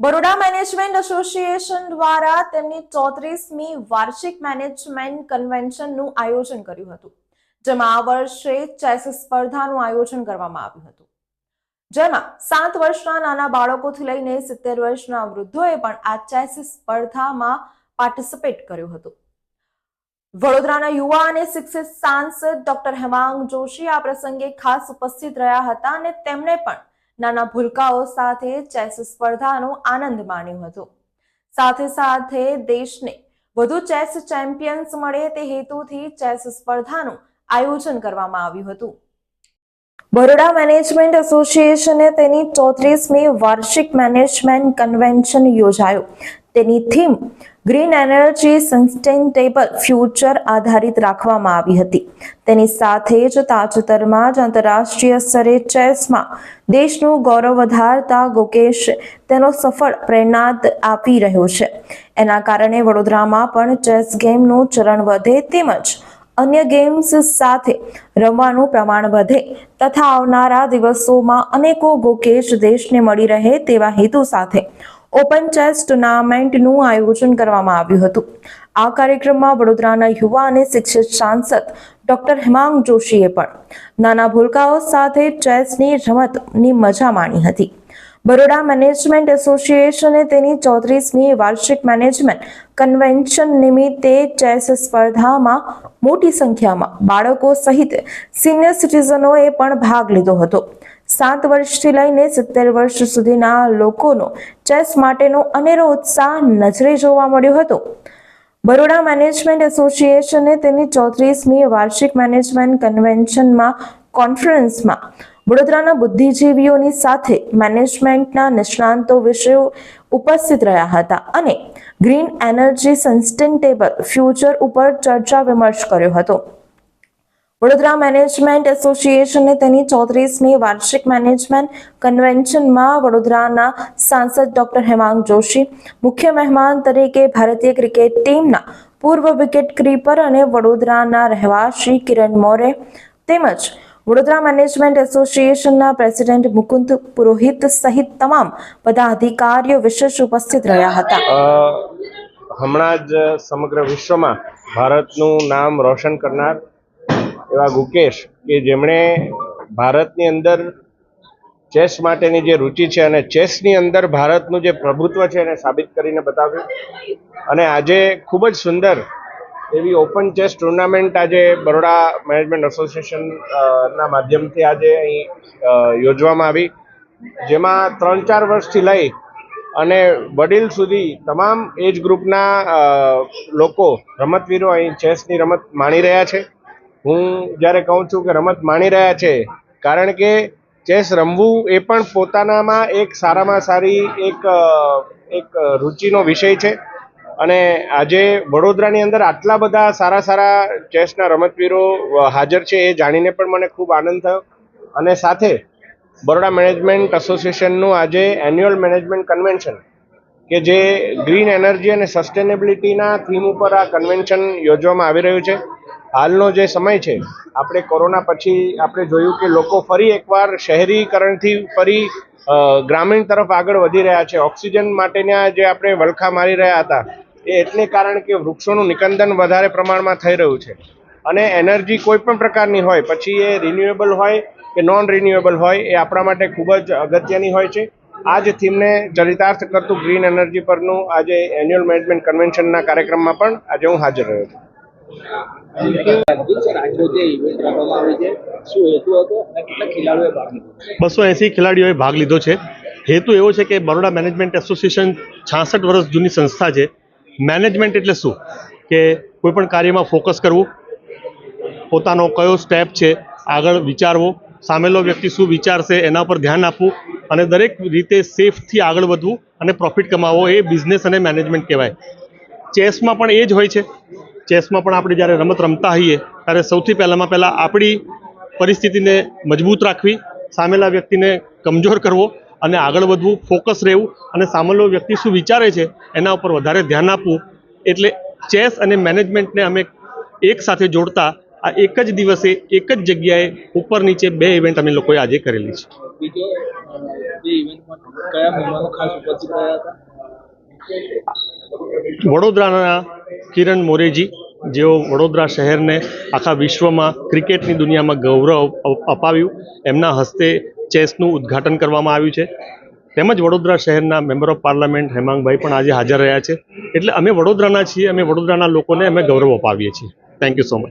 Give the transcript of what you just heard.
Baroda management association દ્વારા તેમની ચોત્રીસમી વાર્ષિક મેનેજમેન્ટ કન્વેન્શનનું આયોજન કર્યું હતું, જેમાં આ વર્ષે ચેસ સ્પર્ધાનું આયોજન કરવામાં આવ્યું હતું. જેમાં સાત વર્ષના નાના બાળકોથી લઈને સિત્તેર વર્ષના વૃદ્ધોએ પણ આ ચેસ સ્પર્ધામાં પાર્ટિસિપેટ કર્યું હતું. વડોદરાના યુવા અને શિક્ષિત સાંસદ ડોક્ટર હેમાંગ જોશી આ પ્રસંગે ખાસ ઉપસ્થિત રહ્યા હતા અને તેમણે પણ નાના ભૂલકાઓ સાથે ચેસ સ્પર્ધાનો આનંદ માણ્યો હતો. સાથે સાથે દેશને વધુ ચેસ ચેમ્પિયન્સ મળે તે હેતુથી ચેસ સ્પર્ધાનું આયોજન કરવામાં આવ્યું હતું. બરોડા મેનેજમેન્ટ એસોસિએશને તેની ચોત્રીસમી વાર્ષિક મેનેજમેન્ટ કન્વેન્શન યોજાયો. તેની theme green energy sustainable future આધારિત રાખવામાં આવી હતી. તેની સાથે જ તાજેતરમાં જ આંતરરાષ્ટ્રીય સ્તરે ચેસમાં દેશનું ગૌરવ વધારતા ગોકેશ તેનો સફળ પ્રેરણાદ આપી રહ્યો છે. એના કારણે વડોદરામાં પણ ચેસ ગેમનું ચલણ વધે તેમજ અન્ય ગેમ્સ સાથે રમવાનું પ્રમાણ વધે તથા આવનારા દિવસોમાં અનેકો ગોકેશ દેશને મળી રહે તેવા હેતુ સાથે ઓપન ચેસ ટુર્નામેન્ટનું આયોજન કરવામાં આવ્યું હતું. આ કાર્યક્રમમાં વડોદરાના યુવા અને શિક્ષિત સાંસદ ડોક્ટર હેમાંગ જોશીએ પણ નાના ભૂલકાઓ સાથે ચેસની રમતની મજા માણી હતી. બરોડા મેનેજમેન્ટ એસોસિએશને તેની ચોત્રીસમી વાર્ષિક મેનેજમેન્ટ કન્વેન્શન નિમિત્તે ચેસ સ્પર્ધામાં મોટી સંખ્યામાં બાળકો સહિત સિનિયર સિટીઝનોએ પણ ભાગ લીધો હતો. સાત વર્ષથી લઈને સિત્તેર વર્ષ સુધીના લોકોનો ચેસ માટેનો અનેરો ઉત્સાહ નજરે જોવા મળ્યો હતો. બરોડા મેનેજમેન્ટ એસોસિએશને તેની ચોત્રીસમી વાર્ષિક મેનેજમેન્ટ કન્વેન્શનમાં કોન્ફરન્સમાં વડોદરાના બુદ્ધિજીવીઓની સાથે મેનેજમેન્ટના નિષ્ણાંતો વિશે ઉપસ્થિત રહ્યા હતા અને ગ્રીન એનર્જી સસ્ટેનેબલ ફ્યુચર ઉપર ચર્ચા વિમર્શ કર્યો હતો. વડોદરા મેનેજમેન્ટ એસોસિએશને તેની ચોત્રીસમી વાર્ષિક મેનેજમેન્ટ કન્વેન્શનમાં વડોદરાના સાંસદ ડોક્ટર હેમાંગ જોશી, મુખ્ય મહેમાન તરીકે ભારતીય ક્રિકેટ ટીમના પૂર્વ વિકેટ કીપર અને વડોદરાના રહેવાસી કિરણ મોરે, તેમજ વડોદરા મેનેજમેન્ટ એસોસિએશનના પ્રેસિડેન્ટ મુકુંદ પુરોહિત સહિત તમામ પદાધિકારીઓ વિશેષ ઉપસ્થિત રહ્યા હતા. હમણાં જ સમગ્ર વિશ્વમાં ભારતનું નામ રોશન કરનાર એવા ગુકેશ કે જેમણે ભારતની અંદર ચેસ માટેની જે રુચિ છે અને ચેસની અંદર ભારતનું જે પ્રભુત્વ છે એને સાબિત કરીને બતાવ્યું. અને આજે ખૂબ જ સુંદર એવી ઓપન ચેસ ટુર્નામેન્ટ આજે બરોડા મેનેજમેન્ટ એસોસિએશનના માધ્યમથી આજે અહીં યોજવામાં આવી. જેમાં ત્રણ ચાર વર્ષથી લઈ અને વડીલ સુધી તમામ એજ ગ્રુપના લોકો, રમતવીરો અહીં ચેસની રમત માણી રહ્યા છે. હું જ્યારે કહું છું કે રમત માણી રહ્યા છે, કારણ કે ચેસ રમવું એ પણ પોતાનામાં એક સારામાં સારી એક એક રુચિનો વિષય છે. અને આજે વડોદરાની અંદર આટલા બધા સારા સારા ચેસના રમતવીરો હાજર છે એ જાણીને પણ મને ખૂબ આનંદ થયો. અને સાથે બરોડા મેનેજમેન્ટ એસોસિએશનનું આજે એન્યુઅલ મેનેજમેન્ટ કન્વેન્શન, કે જે ગ્રીન એનર્જી અને સસ્ટેનેબિલિટીના થીમ ઉપર આ કન્વેન્શન યોજવામાં આવી રહ્યું છે. હાલનો જે સમય છે, આપણે કોરોના પછી આપણે જોયું કે લોકો ફરી એકવાર શહેરીકરણથી ફરી ગ્રામીણ તરફ આગળ વધી રહ્યા છે. ઓક્સિજન માટેના જે આપણે વલખા મારી રહ્યા હતા, એ એટલે કારણ કે વૃક્ષોનું નિકંદન વધારે પ્રમાણમાં થઈ રહ્યું છે. અને એનર્જી કોઈ પણ પ્રકારની હોય, પછી એ રિન્યુએબલ હોય કે નોન રિન્યુએબલ હોય, એ આપણા માટે ખૂબ જ અગત્યની હોય છે. આ જ થીમને ચરિતાર્થ કરતું ગ્રીન એનર્જી પરનું આજે એન્યુઅલ મેનેજમેન્ટ કન્વેન્શનના કાર્યક્રમમાં પણ આજે હું હાજર રહ્યો છું. બસો એંસી ખેલાડીઓએ ભાગ લીધો છે. હેતુ એવો છે કે બરોડા મેનેજમેન્ટ એસોસિએશન છાસઠ વર્ષ જૂની સંસ્થા છે. મેનેજમેન્ટ એટલે શું? કે કોઈપણ કાર્યમાં ફોકસ કરવું. પોતાનો કયો સ્ટેપ છે, આગળ વિચારવો. સામેલો વ્યક્તિ શું વિચારશે એના પર ધ્યાન આપવું અને દરેક રીતે સેફથી આગળ વધવું અને પ્રોફિટ કમાવવો એ બિઝનેસ અને મેનેજમેન્ટ કહેવાય. ચેસમાં પણ એ જ હોય છે. ચેસમાં પણ આપણે જ્યારે રમત રમતા હોઈએ ત્યારે સૌથી પહેલાંમાં પહેલાં આપણી પરિસ્થિતિને મજબૂત રાખવી સામેલા વ્યક્તિને કમજોર કરવો અને આગળ વધવું ફોકસ રહેવું અને સામેલો વ્યક્તિ શું વિચારે છે એના ઉપર વધારે ધ્યાન આપવું. એટલે ચેસ અને મેનેજમેન્ટને અમે એક સાથે જોડતા આ એક જ દિવસે એક જ જગ્યાએ ઉપર નીચે બે ઇવેન્ટ અમે લોકોએ આજે કરેલી છે. વડોદરાના કિરણ મોરેજી, જેઓ વડોદરા શહેરને આખા વિશ્વમાં ક્રિકેટની દુનિયામાં ગૌરવ અપ- અપાવ્યું, એમના હસ્તે ચેસનું ઉદ્ઘાટન કરવામાં આવ્યું છે. તેમજ વડોદરા શહેરના મેમ્બર ઓફ પાર્લામેન્ટ હેમાંગભાઈ પણ આજે હાજર રહ્યા છે. એટલે અમે વડોદરાના છીએ, અમે વડોદરાના લોકોને અમે ગૌરવ અપાવીએ છીએ. Thank you so much